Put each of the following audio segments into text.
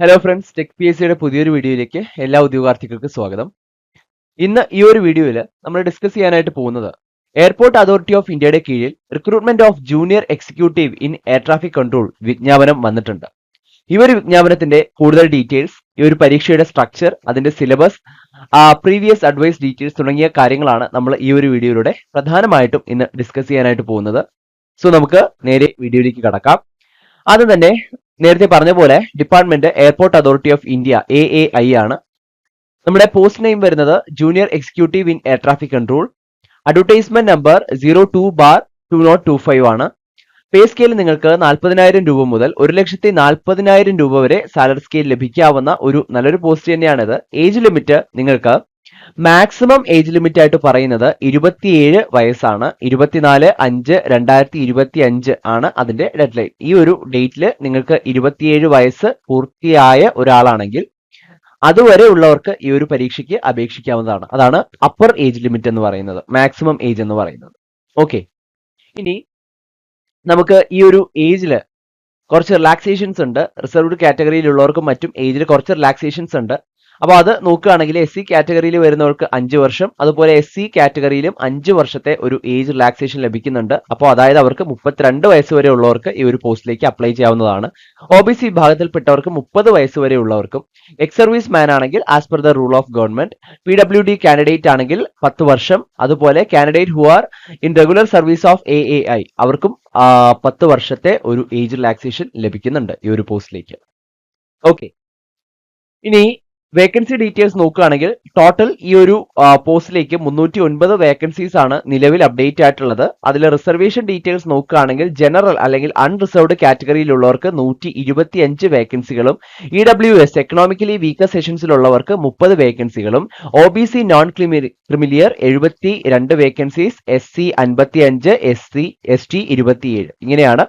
Hello friends tech P S സിയുടെ പുതിയൊരു വീഡിയോയിലേക്ക് എല്ലാ ഉദ്യോഗാർത്ഥികൾക്കും സ്വാഗതം. ഇന്ന് ഈ ഒരു വീഡിയോയിൽ നമ്മൾ ഡിസ്കസ് ചെയ്യാനായിട്ട് പോകുന്നത് എയർപോർട്ട് അതോറിറ്റി ഓഫ് ഇന്ത്യയുടെ കീഴിൽ recruitment of junior executive in air traffic control വിജ്ഞാപനം വന്നിട്ടുണ്ട്. ഈ ഒരു വിജ്ഞാപനത്തിന്റെ കൂടുതൽ ഡീറ്റെയിൽസ് ഈ ഒരു പരീക്ഷയുടെ സ്ട്രക്ചർ അതിന്റെ സിലബസ് പ്രീവിയസ് അഡ്വൈസ് ഡീറ്റെയിൽസ് തുടങ്ങിയ കാര്യങ്ങളാണ് നമ്മൾ ഈ ഒരു വീഡിയോയിലൂടെ പ്രധാനമായിട്ടും ഇന്ന് ഡിസ്കസ് ചെയ്യാനായിട്ട് പോകുന്നത്. സോ നമുക്ക് നേരെ വീഡിയോയിലേക്ക് കടക്കാം. ആദ്യം തന്നെ നേരത്തെ പറഞ്ഞ പോലെ department airport authority of India A A I ആണ്. നമ്മുടെ പോസ്റ്റ് നെയിം വരുന്നത് junior executive in air traffic control advertisement number zero two bar two nought two five ആണ്. പേ സ്കെയിൽ നിങ്ങൾക്ക് നാൽപ്പതിനായിരം രൂപ മുതൽ ഒരു ലക്ഷത്തി നാൽപ്പതിനായിരം രൂപ വരെ സാലറി സ്കെയിൽ ലഭിക്കാവുന്ന ഒരു നല്ലൊരു പോസ്റ്റ് തന്നെയാണിത്. ഏജ് ലിമിറ്റ് നിങ്ങൾക്ക് മാക്സിമം ഏജ് ലിമിറ്റ് ആയിട്ട് പറയുന്നത് ഇരുപത്തിയേഴ് വയസ്സാണ്. ഇരുപത്തിനാല് അഞ്ച് രണ്ടായിരത്തി ഇരുപത്തി അഞ്ച് ആണ് അതിന്റെ ഡെഡ് ലൈൻ ഈ ഒരു ഡേറ്റിൽ നിങ്ങൾക്ക് ഇരുപത്തിയേഴ് വയസ്സ് പൂർത്തിയായ ഒരാളാണെങ്കിൽ അതുവരെ ഉള്ളവർക്ക് ഈ ഒരു പരീക്ഷയ്ക്ക് അപേക്ഷിക്കാവുന്നതാണ്. അതാണ് അപ്പർ ഏജ് ലിമിറ്റ് എന്ന് പറയുന്നത്. മാക്സിമം ഏജ് എന്ന് പറയുന്നത്. ഓക്കെ ഇനി നമുക്ക് ഈ ഒരു ഏജിൽ കുറച്ച് റിലാക്സേഷൻസ് ഉണ്ട്. റിസർവ്ഡ് കാറ്റഗറിയിലുള്ളവർക്കും മറ്റും ഏജിൽ കുറച്ച് റിലാക്സേഷൻസ് ഉണ്ട്. അപ്പോൾ അത് നോക്കുകയാണെങ്കിൽ എസ് സി കാറ്റഗറിയിൽ വരുന്നവർക്ക് അഞ്ച് വർഷം അതുപോലെ എസ് സി കാറ്റഗറിയിലും അഞ്ച് വർഷത്തെ ഒരു ഏജ് റിലാക്സേഷൻ ലഭിക്കുന്നുണ്ട്. അപ്പോൾ അതായത് അവർക്ക് മുപ്പത്തിരണ്ട് വയസ്സ് വരെ ഉള്ളവർക്ക് ഈ ഒരു പോസ്റ്റിലേക്ക് അപ്ലൈ ചെയ്യാവുന്നതാണ്. ഒ ബി സി വിഭാഗത്തിൽപ്പെട്ടവർക്ക് മുപ്പത് വയസ്സ് വരെ ഉള്ളവർക്കും എക്സ് സർവീസ് മാൻ ആണെങ്കിൽ as per the rule of government P W D candidate ആണെങ്കിൽ പത്ത് വർഷം അതുപോലെ candidate who are in regular service of A A I അവർക്കും പത്ത് വർഷത്തെ ഒരു ഏജ് റിലാക്സേഷൻ ലഭിക്കുന്നുണ്ട് ഈ ഒരു പോസ്റ്റിലേക്ക്. ഓക്കെ ഇനി വേക്കൻസി ഡീറ്റെയിൽസ് നോക്കുകയാണെങ്കിൽ ടോട്ടൽ ഈ ഒരു പോസ്റ്റിലേക്ക് മുന്നൂറ്റി ഒൻപത് വേക്കൻസീസ് ആണ് നിലവിൽ അപ്ഡേറ്റ് ആയിട്ടുള്ളത്. അതിൽ റിസർവേഷൻ ഡീറ്റെയിൽസ് നോക്കുകയാണെങ്കിൽ ജനറൽ അല്ലെങ്കിൽ അൺറിസർവ്ഡ് കാറ്റഗറിയിലുള്ളവർക്ക് നൂറ്റി ഇരുപത്തി അഞ്ച് വേക്കൻസികളും E W S economically weaker സെഷൻസിലുള്ളവർക്ക് മുപ്പത് വേക്കൻസികളും O B C non creamy layer എഴുപത്തി രണ്ട് വേക്കൻസീസ് എസ് സി അൻപത്തി അഞ്ച് എസ് സി എസ് ടി ഇരുപത്തിയേഴ്. ഇങ്ങനെയാണ്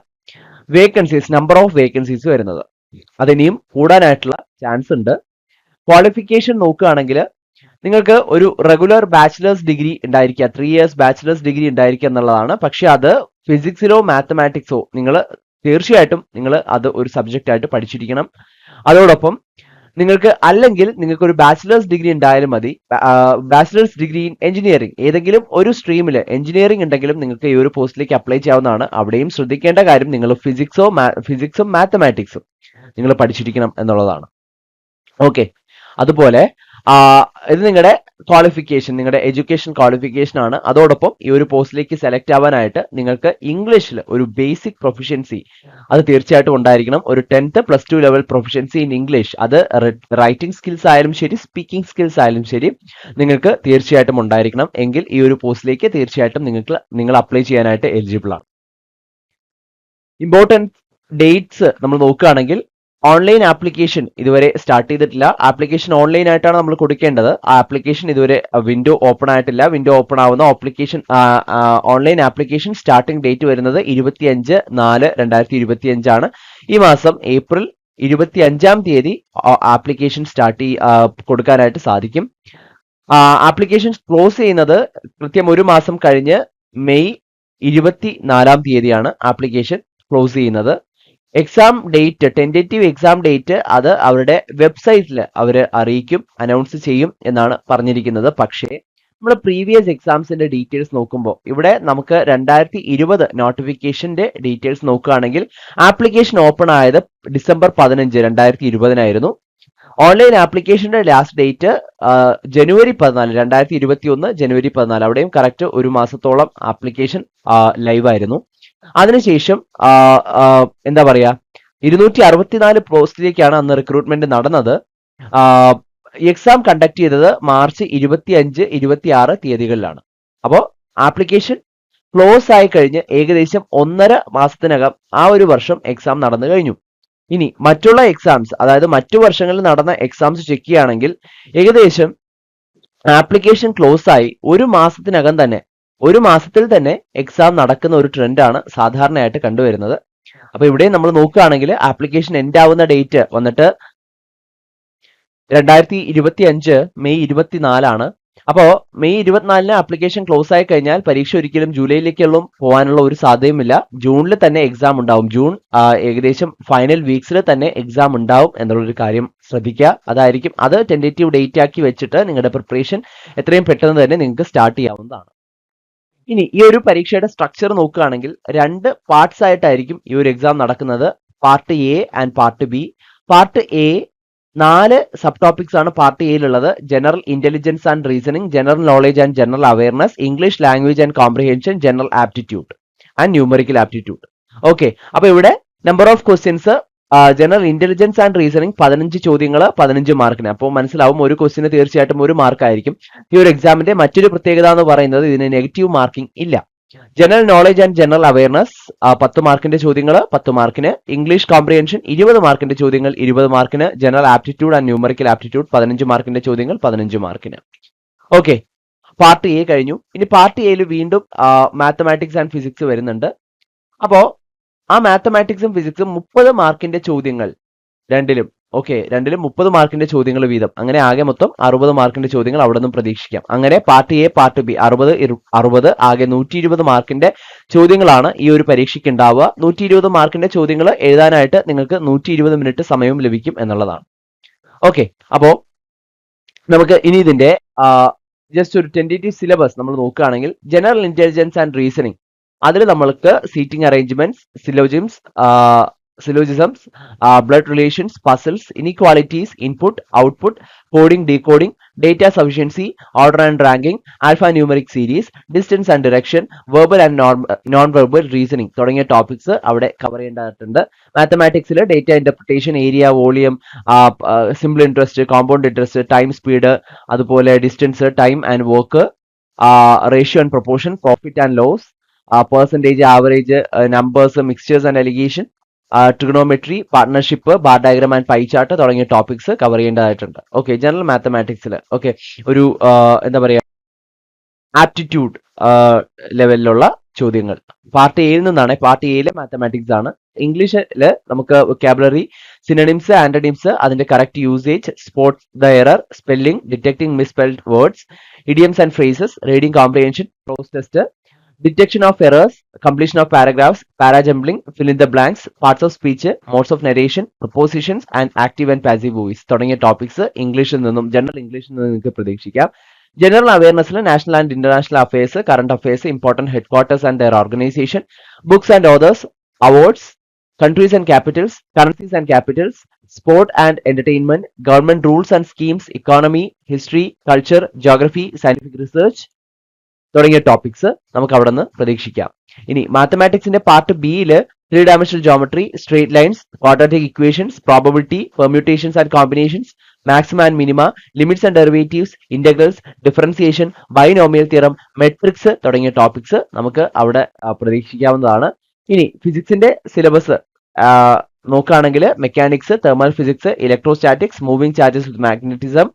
വേക്കൻസീസ് നമ്പർ ഓഫ് വേക്കൻസീസ് വരുന്നത്. അതിനിയും കൂടാനായിട്ടുള്ള ചാൻസ് ഉണ്ട്. ക്വാളിഫിക്കേഷൻ നോക്കുകയാണെങ്കിൽ നിങ്ങൾക്ക് ഒരു റെഗുലർ ബാച്ചിലേഴ്സ് ഡിഗ്രി ഉണ്ടായിരിക്കുക ത്രീ ഇയേഴ്സ് ബാച്ചിലേഴ്സ് ഡിഗ്രി ഉണ്ടായിരിക്കുക എന്നുള്ളതാണ്. പക്ഷെ അത് ഫിസിക്സിലോ മാത്തമാറ്റിക്സോ നിങ്ങൾ തീർച്ചയായിട്ടും നിങ്ങൾ അത് ഒരു സബ്ജക്റ്റ് ആയിട്ട് പഠിച്ചിരിക്കണം. അതോടൊപ്പം നിങ്ങൾക്ക് അല്ലെങ്കിൽ നിങ്ങൾക്ക് ഒരു ബാച്ചിലേഴ്സ് ഡിഗ്രി ഉണ്ടായാലും മതി. ബാച്ചിലേഴ്സ് ഡിഗ്രി ഇൻ എഞ്ചിനീയറിംഗ് ഏതെങ്കിലും ഒരു സ്ട്രീമിൽ എഞ്ചിനീയറിംഗ് ഉണ്ടെങ്കിലും നിങ്ങൾക്ക് ഈ ഒരു പോസ്റ്റിലേക്ക് അപ്ലൈ ചെയ്യാവുന്നതാണ്. അവിടെയും ശ്രദ്ധിക്കേണ്ട കാര്യം നിങ്ങൾ ഫിസിക്സോ ഫിസിക്സും മാത്തമാറ്റിക്സും നിങ്ങൾ പഠിച്ചിരിക്കണം എന്നുള്ളതാണ്. ഓക്കെ അതുപോലെ ഇത് നിങ്ങളുടെ ക്വാളിഫിക്കേഷൻ നിങ്ങളുടെ എഡ്യൂക്കേഷൻ ക്വാളിഫിക്കേഷൻ ആണ്. അതോടൊപ്പം ഈ ഒരു പോസ്റ്റിലേക്ക് സെലക്ട് ആവാനായിട്ട് നിങ്ങൾക്ക് ഇംഗ്ലീഷിൽ ഒരു ബേസിക് പ്രൊഫിഷ്യൻസി അത് തീർച്ചയായിട്ടും ഉണ്ടായിരിക്കണം. ഒരു tenth plus two level proficiency in English അത് റൈറ്റിംഗ് സ്കിൽസ് ആയാലും ശരി സ്പീക്കിംഗ് സ്കിൽസ് ആയാലും ശരി നിങ്ങൾക്ക് തീർച്ചയായിട്ടും ഉണ്ടായിരിക്കണം. എങ്കിൽ ഈ ഒരു പോസ്റ്റിലേക്ക് തീർച്ചയായിട്ടും നിങ്ങൾക്ക് നിങ്ങൾ അപ്ലൈ ചെയ്യാനായിട്ട് എലിജിബിൾ ആണ്. ഇമ്പോർട്ടന്റ് ഡേറ്റ്സ് നമ്മൾ നോക്കുകയാണെങ്കിൽ ഓൺലൈൻ ആപ്ലിക്കേഷൻ ഇതുവരെ സ്റ്റാർട്ട് ചെയ്തിട്ടില്ല. ആപ്ലിക്കേഷൻ ഓൺലൈൻ ആയിട്ടാണ് നമ്മൾ കൊടുക്കേണ്ടത്. ആ ആപ്ലിക്കേഷൻ ഇതുവരെ വിൻഡോ ഓപ്പൺ ആയിട്ടില്ല. വിൻഡോ ഓപ്പൺ ആവുന്ന application online application starting date വരുന്നത് ഇരുപത്തിയഞ്ച് നാല് രണ്ടായിരത്തി ഇരുപത്തി അഞ്ചാണ് ഈ മാസം ഏപ്രിൽ ഇരുപത്തി അഞ്ചാം തീയതി ആപ്ലിക്കേഷൻ സ്റ്റാർട്ട് കൊടുക്കാനായിട്ട് സാധിക്കും. ആപ്ലിക്കേഷൻ ക്ലോസ് ചെയ്യുന്നത് കൃത്യം ഒരു മാസം കഴിഞ്ഞ് മെയ് ഇരുപത്തി നാലാം തീയതിയാണ് ആപ്ലിക്കേഷൻ ക്ലോസ് ചെയ്യുന്നത്. Exam date tentative exam date അത് അവരുടെ വെബ്സൈറ്റിൽ അവർ അറിയിക്കും അനൗൺസ് ചെയ്യും എന്നാണ് പറഞ്ഞിരിക്കുന്നത്. പക്ഷേ നമ്മൾ പ്രീവിയസ് എക്സാംസിന്റെ ഡീറ്റെയിൽസ് നോക്കുമ്പോൾ ഇവിടെ നമുക്ക് രണ്ടായിരത്തി ഇരുപത് നോട്ടിഫിക്കേഷന്റെ ഡീറ്റെയിൽസ് നോക്കുകയാണെങ്കിൽ ആപ്ലിക്കേഷൻ ഓപ്പൺ ആയത് ഡിസംബർ പതിനഞ്ച് രണ്ടായിരത്തി ഇരുപതിനായിരുന്നു ഓൺലൈൻ ആപ്ലിക്കേഷന്റെ ലാസ്റ്റ് ഡേറ്റ് ജനുവരി പതിനാല് രണ്ടായിരത്തി ഇരുപത്തി ഒന്ന് ജനുവരി പതിനാല് അവിടെയും കറക്റ്റ് ഒരു മാസത്തോളം ആപ്ലിക്കേഷൻ ലൈവ് ആയിരുന്നു. അതിനുശേഷം എന്താ പറയാ ഇരുന്നൂറ്റി അറുപത്തിനാല് പോസ്റ്റിലേക്കാണ് അന്ന് റിക്രൂട്ട്മെന്റ് നടന്നത്. എക്സാം കണ്ടക്ട് ചെയ്തത് മാർച്ച് ഇരുപത്തി അഞ്ച് ഇരുപത്തി ആറ് തീയതികളിലാണ്. അപ്പോൾ ആപ്ലിക്കേഷൻ ക്ലോസ് ആയി കഴിഞ്ഞ് ഏകദേശം ഒന്നര മാസത്തിനകം ആ ഒരു വർഷം എക്സാം നടന്നു കഴിഞ്ഞു. ഇനി മറ്റുള്ള എക്സാംസ് അതായത് മറ്റു വർഷങ്ങളിൽ നടന്ന എക്സാംസ് ചെക്ക് ചെയ്യുകയാണെങ്കിൽ ഏകദേശം ആപ്ലിക്കേഷൻ ക്ലോസ് ആയി ഒരു മാസത്തിനകം തന്നെ ഒരു മാസത്തിൽ തന്നെ എക്സാം നടക്കുന്ന ഒരു ട്രെൻഡാണ് സാധാരണയായിട്ട് കണ്ടുവരുന്നത്. അപ്പൊ ഇവിടെ നമ്മൾ നോക്കുകയാണെങ്കിൽ ആപ്ലിക്കേഷൻ എൻഡ് ആവുന്ന ഡേറ്റ് വന്നിട്ട് രണ്ടായിരത്തി ഇരുപത്തി അഞ്ച് മെയ് ഇരുപത്തിനാലാണ്. അപ്പോ മെയ് ഇരുപത്തിനാലിന് ആപ്ലിക്കേഷൻ ക്ലോസ് ആയി കഴിഞ്ഞാൽ പരീക്ഷ ഒരിക്കലും ജൂലൈയിലേക്കുള്ള പോകാനുള്ള ഒരു സാധ്യതയുമില്ല. ജൂണിൽ തന്നെ എക്സാം ഉണ്ടാവും. ജൂൺ ഏകദേശം ഫൈനൽ വീക്സിൽ തന്നെ എക്സാം ഉണ്ടാവും എന്നുള്ളൊരു കാര്യം ശ്രദ്ധിക്കുക. അതായിരിക്കും. അത് ടെന്റേറ്റീവ് ഡേറ്റ് ആക്കി വെച്ചിട്ട് നിങ്ങളുടെ പ്രിപ്പറേഷൻ എത്രയും പെട്ടെന്ന് തന്നെ നിങ്ങൾക്ക് സ്റ്റാർട്ട് ചെയ്യാവുന്നതാണ്. ഇനി ഈ ഒരു പരീക്ഷയുടെ സ്ട്രക്ചർ നോക്കുകയാണെങ്കിൽ രണ്ട് പാർട്സ് ആയിട്ടായിരിക്കും ഈ ഒരു എക്സാം നടക്കുന്നത്. Part A and part B part A നാല് സബ് ടോപ്പിക്സ് ആണ് part എയിലുള്ളത് general intelligence and reasoning general knowledge and general awareness English language and comprehension general aptitude and numerical aptitude okay അപ്പൊ ഇവിടെ number of questions general intelligence and reasoning പതിനഞ്ച് ചോദ്യങ്ങൾ പതിനഞ്ച് മാർക്കിന് അപ്പോൾ മനസ്സിലാവും ഒരു ക്വസ്റ്റിന് തീർച്ചയായിട്ടും ഒരു മാർക്കായിരിക്കും ഈ ഒരു എക്സാമിന്റെ മറ്റൊരു പ്രത്യേകത എന്ന് പറയുന്നത് ഇതിന് നെഗറ്റീവ് മാർക്കിംഗ് ഇല്ല. General knowledge and general awareness പത്ത് മാർക്കിന്റെ ചോദ്യങ്ങൾ പത്ത് മാർക്കിന് ഇംഗ്ലീഷ് കോംപ്രിഹെൻഷൻ ഇരുപത് മാർക്കിന്റെ ചോദ്യങ്ങൾ ഇരുപത് മാർക്കിന് general aptitude and numerical aptitude പതിനഞ്ച് മാർക്കിന്റെ ചോദ്യങ്ങൾ പതിനഞ്ച് മാർക്കിന് ഓക്കെ പാർട്ട് എ കഴിഞ്ഞു. ഇനി പാർട്ട് എയിൽ വീണ്ടും മാത്തമാറ്റിക്സ് ആൻഡ് ഫിസിക്സ് വരുന്നുണ്ട്. അപ്പോ ആ മാത്തമാറ്റിക്സും ഫിസിക്സും മുപ്പത് മാർക്കിന്റെ ചോദ്യങ്ങൾ രണ്ടിലും. ഓക്കെ രണ്ടിലും മുപ്പത് മാർക്കിന്റെ ചോദ്യങ്ങൾ വീതം. അങ്ങനെ ആകെ മൊത്തം അറുപത് മാർക്കിന്റെ ചോദ്യങ്ങൾ അവിടെ നിന്നും പ്രതീക്ഷിക്കാം. അങ്ങനെ പാർട്ട് എ പാർട്ട് ബി അറുപത് അറുപത് ആകെ നൂറ്റി ഇരുപത് മാർക്കിന്റെ ചോദ്യങ്ങളാണ് ഈ ഒരു പരീക്ഷയ്ക്ക് ഉണ്ടാവുക നൂറ്റി ഇരുപത് മാർക്കിന്റെ ചോദ്യങ്ങൾ എഴുതാനായിട്ട് നിങ്ങൾക്ക് നൂറ്റി ഇരുപത് മിനിറ്റ് സമയവും ലഭിക്കും എന്നുള്ളതാണ്. ഓക്കെ അപ്പോ നമുക്ക് ഇനി ഇതിന്റെ ജസ്റ്റ് ഒരു ടെന്റേറ്റീവ് സിലബസ് നമ്മൾ നോക്കുകയാണെങ്കിൽ ജനറൽ ഇന്റലിജൻസ് ആൻഡ് റീസണിംഗ് അതിൽ നമ്മൾക്ക് seating arrangements syllogisms syllogisms blood relations puzzles inequalities input output coding decoding data sufficiency order and ranking alpha numeric series distance and direction verbal and non verbal reasoning തുടങ്ങിയ topics അവിടെ cover ചെയ്യേണ്ടതായിട്ടുണ്ട്. മാത്തമാറ്റിക്സിൽ data interpretation area volume simple interest compound interest time speed അതുപോലെ distance time and work ratio and proportion profit and loss percentage average numbers mixtures and alligation trigonometry partnership bar diagram and pie chart തുടങ്ങിയ topics cover ചെയ്യേണ്ടതായിട്ടുണ്ട്. Okay general മാത്തമാറ്റിക്സിൽ okay ഒരു എന്താ പറയുക aptitude ലെവലിലുള്ള ചോദ്യങ്ങൾ. Part എയിൽ നിന്നാണ് പാർട്ട് എയിലെ മാത്തമാറ്റിക്സ് ആണ്. ഇംഗ്ലീഷിൽ നമുക്ക് വൊക്കാബുലറി സിനണിംസ് ആൻഡഡിംസ് അതിന്റെ correct usage spot the error spelling detecting misspelled words idioms and phrases reading comprehension prose test detection of errors completion of paragraphs parajumbling fill in the blanks parts of speech modes of narration propositions and active and passive voice തുടങ്ങിയ topics ഇംഗ്ലീഷിൽ നിന്നും general ഇംഗ്ലീഷിൽ നിന്ന് നിങ്ങൾക്ക് പ്രതീക്ഷിക്കാം general അവയർനെസ്സിൽ national and international affairs current affairs important headquarters and their organisation books and authors awards countries and capitals, currencies and capitals, sport and entertainment, government rules and schemes, economy, history, culture, geography, scientific research തുടങ്ങിയ topics നമുക്ക് അവിടെ നിന്ന് പ്രതീക്ഷിക്കാം. ഇനി മാത്തമാറ്റിക്സിന്റെ part ബിയിൽ three dimensional geometry straight lines quadratic equations probability permutations and combinations maximum and minima limits and derivatives integrals differentiation binomial theorem matrix തുടങ്ങിയ topics നമുക്ക് അവിടെ പ്രതീക്ഷിക്കാവുന്നതാണ്. ഇനി ഫിസിക്സിന്റെ സിലബസ് നോക്കുകയാണെങ്കിൽ mechanics thermal physics electrostatics moving charges with magnetism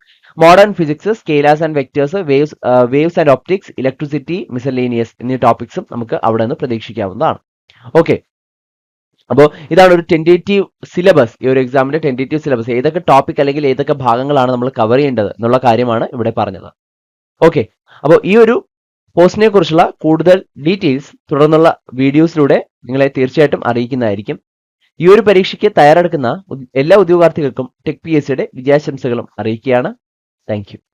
modern physics scalars and vectors waves waves and optics electricity miscellaneous എന്നീ ടോപ്പിക്സും നമുക്ക് അവിടെ നിന്ന് പ്രതീക്ഷിക്കാവുന്നതാണ്. ഓക്കെ അപ്പോൾ ഇതാണ് ഒരു ടെന്റേറ്റീവ് സിലബസ് ഈ ഒരു എക്സാമിന്റെ ടെന്റേറ്റീവ് സിലബസ് ഏതൊക്കെ ടോപ്പിക് അല്ലെങ്കിൽ ഏതൊക്കെ ഭാഗങ്ങളാണ് നമ്മൾ കവർ ചെയ്യേണ്ടത് എന്നുള്ള കാര്യമാണ് ഇവിടെ പറഞ്ഞത്. ഓക്കെ അപ്പോൾ ഈ ഒരു പോസ്റ്റിനെ കുറിച്ചുള്ള കൂടുതൽ ഡീറ്റെയിൽസ് തുടർന്നുള്ള വീഡിയോസിലൂടെ നിങ്ങളെ തീർച്ചയായിട്ടും അറിയിക്കുന്നതായിരിക്കും. ഈ ഒരു പരീക്ഷയ്ക്ക് തയ്യാറെടുക്കുന്ന എല്ലാ ഉദ്യോഗാർത്ഥികൾക്കും ടെക് പി എസ് സിയുടെ വിജയാശംസകളും അറിയിക്കുകയാണ്. Thank you.